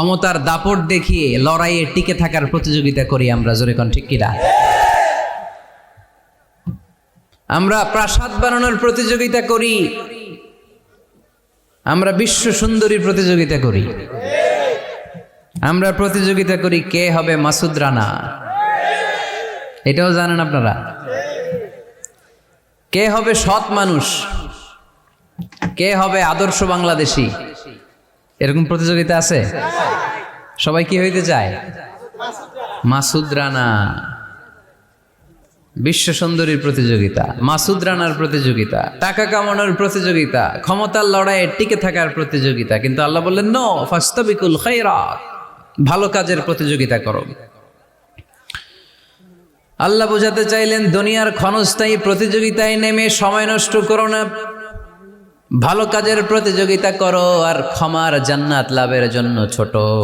ক্ষমতার দাপট দেখিয়ে লড়াইয়ে টিকে থাকার প্রতিযোগিতা করি আমরা, জোরে কন ঠিক কিনা? আমরা প্রাসাদ বানানোর প্রতিযোগিতা করি। আমরা বিশ্ব সুন্দরী প্রতিযোগিতা করি। আমরা প্রতিযোগিতা করি কে হবে মাসুদ রানা। এটাও জানেন আপনারা। কে হবে সৎ মানুষ? কে হবে আদর্শ বাংলাদেশী? এরকম প্রতিযোগিতা আছে? সবাই কি হইতে চায়? মাসুদ রানা। বিশ্ব সুন্দরীর প্রতিযোগিতা, মাসুদ রানার প্রতিযোগিতা, টাকা কামানোর প্রতিযোগিতা, ক্ষমতার লড়াইয়ে টিকে থাকার প্রতিযোগিতা, কিন্তু আল্লাহ বললেন, নো, ফাস্তাবিকুল খাইরাত ভালো কাজের প্রতিযোগিতা করো। আল্লাহ বোঝাতে চাইলেন, দুনিয়ার ক্ষণস্থায়ী প্রতিযোগিতায় নেমে সময় নষ্ট করো না। ভালো কাজের প্রতিযোগিতা করো আর ক্ষমার জান্নাত লাভের জন্য ছোট।